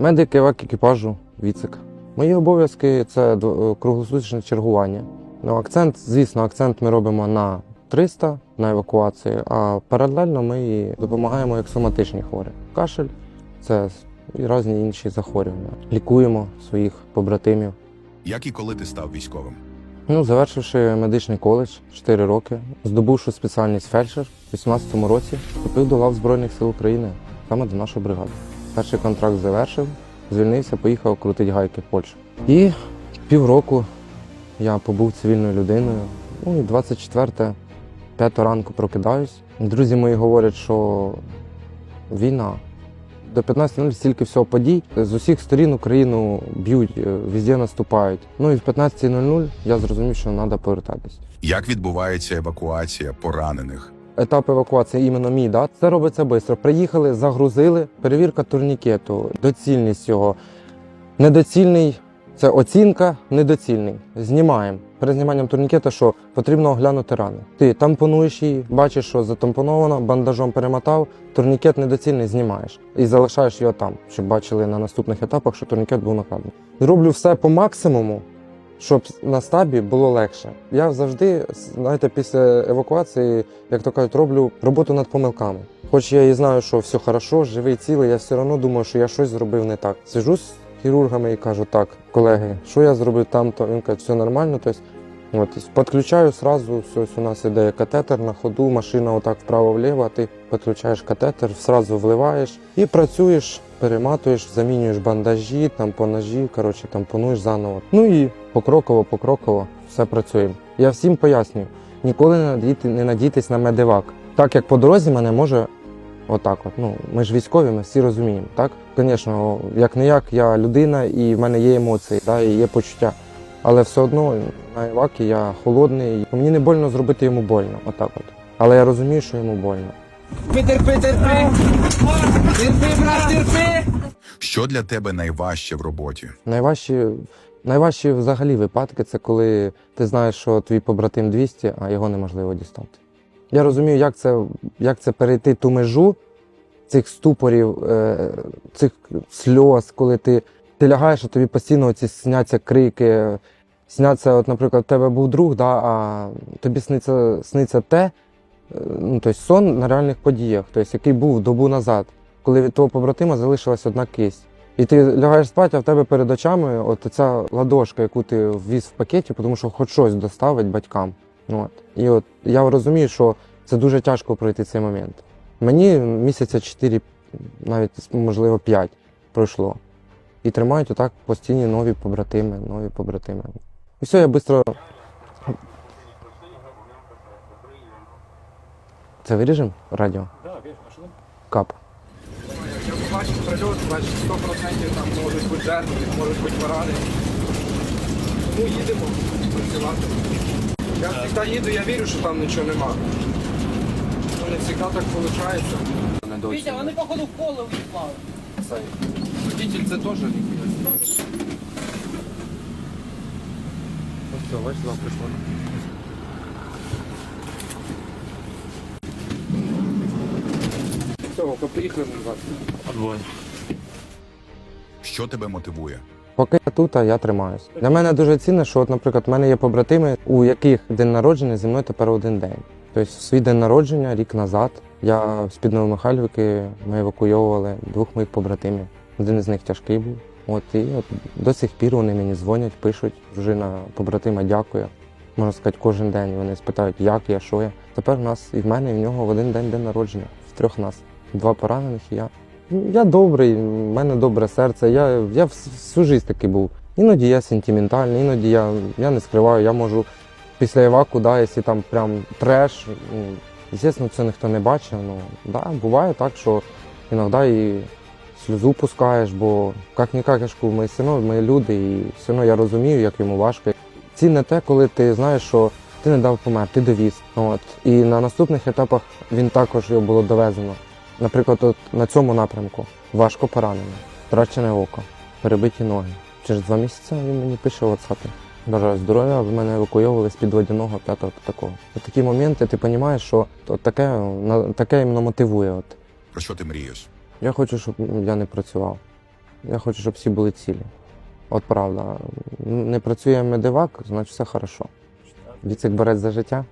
Медик евак екіпажу Віцик. Мої обов'язки це дв- круглосуточне чергування. Ну, акцент, звісно, акцент ми робимо на 300 на евакуацію, а паралельно ми допомагаємо як соматичні хворі. Кашель це і різні інші захворювання. Лікуємо своїх побратимів. Як і коли ти став військовим? Ну, завершивши медичний коледж 4 роки, здобувши спеціальність фельдшер у 18-му році, вступив до лав Збройних сил України, саме до нашої бригади. Перший контракт завершив, звільнився, поїхав крутити гайки в Польщу. І півроку я побув цивільною людиною. Ну і 24 5 ранку прокидаюсь. Друзі мої говорять, що війна. До 15.00 стільки всього подій. З усіх сторін Україну б'ють, е, везде наступають. Ну і в 15.00 я зрозумів, що треба повертатись. Як відбувається евакуація поранених? Етап евакуації іменно мій, да? це робиться швидко. Приїхали, загрузили, перевірка турнікету, доцільність його. Недоцільний це оцінка, недоцільний. Знімаємо. Перед зніманням турнікета, що потрібно оглянути рани. Ти тампонуєш її, бачиш, що затампоновано, бандажом перемотав, турнікет недоцільний знімаєш і залишаєш його там, щоб бачили на наступних етапах, що турнікет був накладений. Роблю все по максимуму, щоб на стабі було легше. Я завжди, знаєте, після евакуації, як то кажуть, роблю роботу над помилками. Хоч я і знаю, що все хорошо, живий цілий, я все одно думаю, що я щось зробив не так. Сижу з хірургами і кажу, так, колеги, що я зробив там, то він каже, все нормально. Тобто, от, підключаю сразу, все, у нас іде катетер на ходу, машина отак вправо-вліво, а ти підключаєш катетер, сразу вливаєш і працюєш, перематуєш, замінюєш бандажі, тампонажі, коротше, тампонуєш заново. Ну і покроково, покроково все працюємо. Я всім пояснюю, ніколи не надійти, не надійтесь на медивак. Так як по дорозі мене може отак от. Ну, ми ж військові, ми всі розуміємо, так? Звісно, як не як, я людина і в мене є емоції, да, і є почуття. Але все одно на евакі я холодний. Мені не больно зробити йому больно. Отак от. Але я розумію, що йому больно. Терпи, терпи! Терпи, брат, терпи! Що для тебе найважче в роботі? Найважчі, найважчі взагалі випадки це коли ти знаєш, що твій побратим 200, а його неможливо дістати. Я розумію, як це, як це перейти ту межу цих ступорів, е, цих сльоз, коли ти, ти лягаєш, а тобі постійно ці сняться крики. Сняться, от, наприклад, у тебе був друг, да, а тобі сниться, сниться те, ну, тобто сон на реальних подіях, тобто, який був добу назад, коли від твого побратима залишилась одна кисть. І ти лягаєш спати, а в тебе перед очами от ця ладошка, яку ти ввіз в пакеті, тому що хоч щось доставить батькам. От. І от я розумію, що це дуже тяжко пройти цей момент. Мені місяця 4, навіть можливо 5 пройшло. І тримають отак постійні нові побратими, нові побратими. І все, я швидко. Це виріжемо радіо? Да, вірно, а що там? Кап. Я бачив прильот, бачиш, 100% там можуть бути жертви, можуть бути поранені. Тому їдемо працювати. Я завжди їду, я вірю, що там нічого нема. Ну, не завжди так виходить. Вітя, вони походу в поле в'їхали. Цей водитель це теж лікує. Ось все, бачиш, два прийшло. Все, поїхали назад. Що тебе мотивує? Поки я тут, а я тримаюсь. Для мене дуже цінно, що, от, наприклад, в мене є побратими, у яких день народження зі мною тепер один день. Тобто, в свій день народження, рік назад, я з під Новомихайлівки ми евакуйовували двох моїх побратимів. Один із них тяжкий був. От і от до сих пір вони мені дзвонять, пишуть. Дружина побратима дякує. Можна сказати, кожен день вони спитають, як я, що я. Тепер у нас і в мене, і в нього в один день день народження. В трьох нас. Два поранених і я. Я добрий, в мене добре серце. Я, я вс- всю життя такий був. Іноді я сентиментальний, іноді я, я не скриваю, я можу після Іваку, да, якщо там прям треш. Ну, звісно, це ніхто не бачив. Ну, да, буває так, що іноді і сльозу пускаєш, бо як не як, я ж ми одно, ми люди, і все одно я розумію, як йому важко. Цінне те, коли ти знаєш, що ти не дав помер, ти довіз. От. І на наступних етапах він також його було довезено. Наприклад, от на цьому напрямку важко поранений, втрачене око, перебиті ноги. Через два місяці він мені пише в WhatsApp. Бажаю здоров'я, ви мене евакуйовували з під водяного п'ятого та такого. От такі моменти ти розумієш, що от таке, таке іменно мотивує. От. Про що ти мрієш? Я хочу, щоб я не працював. Я хочу, щоб всі були цілі. От правда. Не працює медивак, значить все хорошо. Віцик борець за життя.